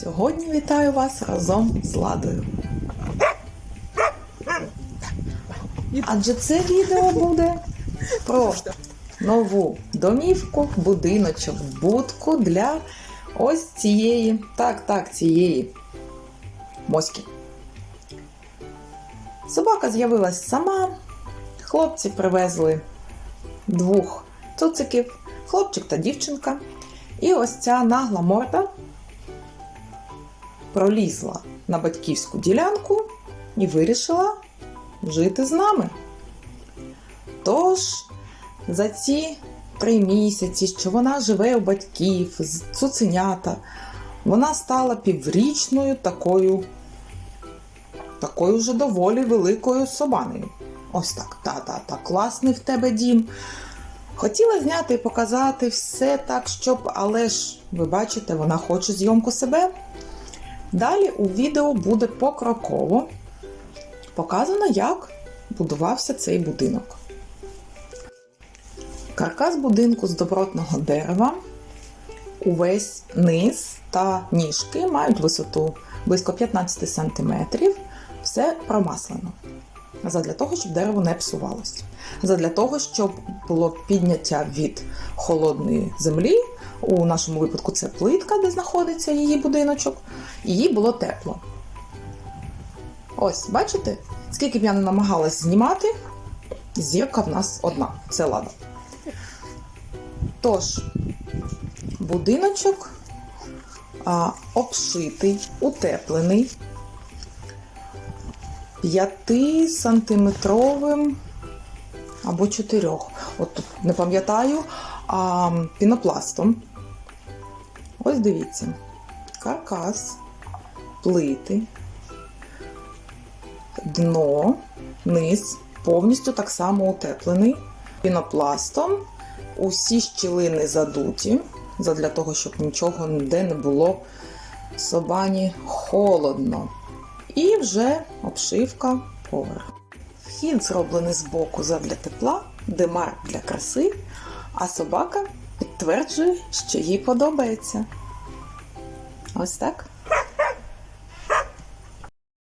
Сьогодні вітаю вас разом з Ладою. Адже це відео буде про нову домівку, будиночок, будку для ось цієї, так, так, цієї моськи. Собака з'явилась сама, хлопці привезли двох цуциків, хлопчик та дівчинка. І ось ця нагла морда пролізла на батьківську ділянку і вирішила жити з нами. Тож, за ці три місяці, що вона живе у батьків, з цуценята, вона стала піврічною такою, такою вже доволі великою собаною. Ось так, та-та-та, класний в тебе дім. Хотіла зняти і показати все так, щоб, але ж, ви бачите, вона хоче зйомку себе. Далі у відео буде покроково показано, як будувався цей будинок. Каркас будинку з добротного дерева. Увесь низ та ніжки мають висоту близько 15 см. Все промаслено. Задля того, щоб дерево не псувалося. Задля того, щоб було підняття від холодної землі. У нашому випадку це плитка, де знаходиться її будиночок, їй було тепло. Ось, бачите? Скільки б я не намагалась знімати, зірка в нас одна це лада. Тож, будиночок а, обшитий, утеплений 5-сантиметровим або 4, от тут не пам'ятаю, а, пінопластом. Ось дивіться, каркас, плити, дно, низ, повністю так само утеплений пінопластом. Усі щілини задуті, задля того, щоб нічого ніде не було собані холодно. І вже обшивка поверх. Вхід зроблений збоку задля тепла, демар для краси, а собака підтверджує, що їй подобається. Ось так.